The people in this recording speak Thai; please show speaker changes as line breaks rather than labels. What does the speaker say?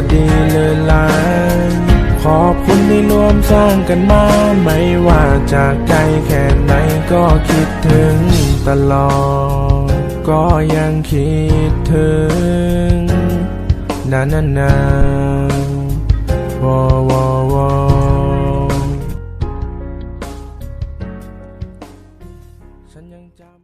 จะดีหรือร้ายขอบคุณที่รวมสร้างกันมา ไม่ว่าจากไกลแค่ไหนก็คิดถึงตลอด ก็ยังคิดถึงนานานา วอวอวอฉันยังจำ